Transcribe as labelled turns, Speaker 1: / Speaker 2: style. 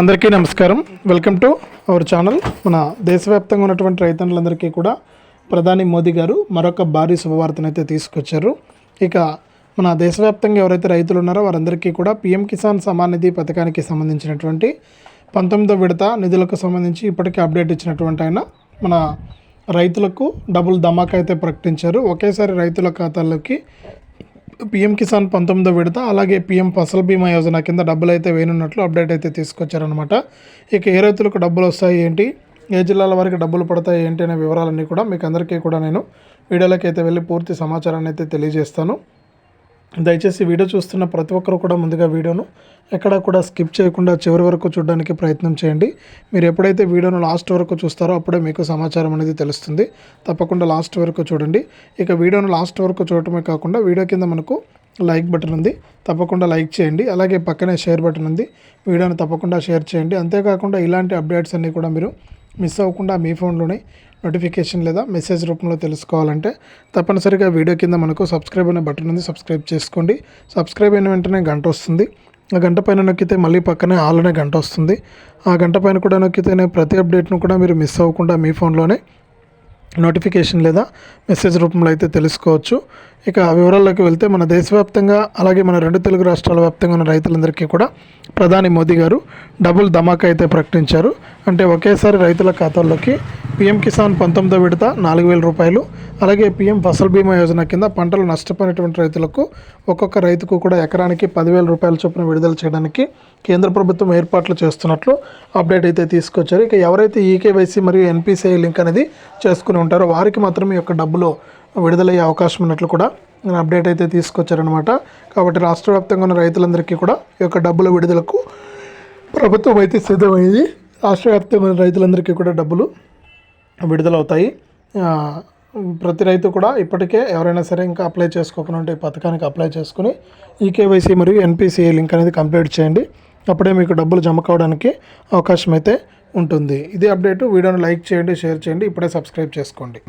Speaker 1: అందరికీ నమస్కారం. Welcome to our channel మన దేశవ్యాప్తంగా ఉన్నటువంటి రైతన్నులందరికీ కూడా ప్రధాని మోదీ గారు మరొక భారీ శుభవార్తను అయితే తీసుకొచ్చారు. ఇక మన దేశవ్యాప్తంగా ఎవరైతే రైతులు ఉన్నారో వారందరికీ కూడా పిఎం కిసాన్ సమాన్ నిధి పథకానికి సంబంధించినటువంటి పంతొమ్మిదో విడత నిధులకు సంబంధించి ఇప్పటికే అప్డేట్ ఇచ్చినటువంటి ఆయన మన రైతులకు డబుల్ ధమాకా అయితే ప్రకటించారు. ఒకేసారి రైతుల ఖాతాల్లోకి పిఎం కిసాన్ పంతొమ్మిదో విడత అలాగే పిఎం ఫసల్ బీమా యోజన కింద డబ్బులు అయితే వేయనున్నట్లు అప్డేట్ అయితే తీసుకొచ్చారనమాట ఇక ఏ రైతులకు డబ్బులు వస్తాయి ఏంటి? ఏ జిల్లాల వారికి డబ్బులు పడతాయి ఏంటి అనే వివరాలన్నీ కూడా మీకు అందరికీ కూడా నేను వీడియోలోకి అయితే వెళ్ళి పూర్తి సమాచారాన్ని అయితే తెలియజేస్తాను. దయచేసి వీడియో చూస్తున్న ప్రతి ఒక్కరు కూడా ముందుగా వీడియోను ఎక్కడ కూడా స్కిప్ చేయకుండా చివరి వరకు చూడడానికి ప్రయత్నం చేయండి. మీరు ఎప్పుడైతే వీడియోను లాస్ట్ వరకు చూస్తారో అప్పుడే మీకు సమాచారం అనేది తెలుస్తుంది. తప్పకుండా లాస్ట్ వరకు చూడండి. ఇక వీడియోను లాస్ట్ వరకు చూడటమే కాకుండా వీడియో కింద మనకు లైక్ బటన్ ఉంది. తప్పకుండా లైక్ చేయండి. అలాగే పక్కనే షేర్ బటన్ ఉంది. వీడియోని తప్పకుండా షేర్ చేయండి. అంతేకాకుండా ఇలాంటి అప్డేట్స్ అన్నీ కూడా మీరు మిస్ అవ్వకుండా మీ ఫోన్లోనే నోటిఫికేషన్ లేదా మెసేజ్ రూపంలో తెలుసుకోవాలంటే తప్పనిసరిగా వీడియో కింద మనకు సబ్స్క్రైబ్ అనే బటన్ ఉంది. సబ్స్క్రైబ్ చేసుకోండి. సబ్స్క్రైబ్ అయిన వెంటనే గంట వస్తుంది. ఆ గంట పైన నొక్కితే మళ్ళీ పక్కనే ఆల్ అనే గంట వస్తుంది. ఆ గంట పైన కూడా నొక్కితేనే ప్రతి అప్డేట్ను కూడా మీరు మిస్ అవ్వకుండా మీ ఫోన్లోనే నోటిఫికేషన్ లేదా మెసేజ్ రూపంలో అయితే తెలుసుకోవచ్చు. ఇక వివరాల్లోకి వెళ్తే మన దేశవ్యాప్తంగా అలాగే మన రెండు తెలుగు రాష్ట్రాల వ్యాప్తంగా ఉన్న రైతులందరికీ కూడా ప్రధాని మోదీ గారు డబుల్ ధమాకా అయితే ప్రకటించారు. అంటే ఒకేసారి రైతుల ఖాతాల్లోకి పీఎం కిసాన్ పంతొమ్మిదో విడత నాలుగు వేల రూపాయలు అలాగే పీఎం ఫసల్ బీమా యోజన కింద పంటలు నష్టపోయినటువంటి రైతులకు ఒక్కొక్క రైతుకు కూడా ఎకరానికి పదివేల రూపాయల చొప్పున విడుదల చేయడానికి కేంద్ర ప్రభుత్వం ఏర్పాట్లు చేస్తున్నట్లు అప్డేట్ అయితే తీసుకొచ్చారు. ఇక ఎవరైతే ఈకేవైసీ మరియు ఎన్పిసిఐ లింక్ అనేది చేసుకుని ఉంటారో వారికి మాత్రమే ఈ యొక్క డబ్బులు విడుదలయ్యే అవకాశం ఉన్నట్లు కూడా అప్డేట్ అయితే తీసుకొచ్చారనమాట కాబట్టి రాష్ట్ర వ్యాప్తంగా ఉన్న రైతులందరికీ కూడా ఈ యొక్క డబ్బుల విడుదలకు ప్రభుత్వం అయితే సిద్ధమైంది. రాష్ట్ర వ్యాప్తంగా ఉన్న రైతులందరికీ కూడా డబ్బులు విడుదలవుతాయి. ప్రతి రైతు కూడా ఇప్పటికే ఎవరైనా సరే ఇంకా అప్లై చేసుకోకుండా ఉంటే ఈ పథకానికి అప్లై చేసుకుని ఈకేవైసీ మరియు ఎన్పిసిఐ లింక్ అనేది కంప్లీట్ చేయండి. అప్పుడే మీకు డబ్బులు జమ కావడానికి అవకాశం అయితే ఉంటుంది. ఇది అప్డేట్ వీడియోని లైక్ చేయండి షేర్ చేయండి. ఇప్పుడే సబ్స్క్రైబ్ చేసుకోండి.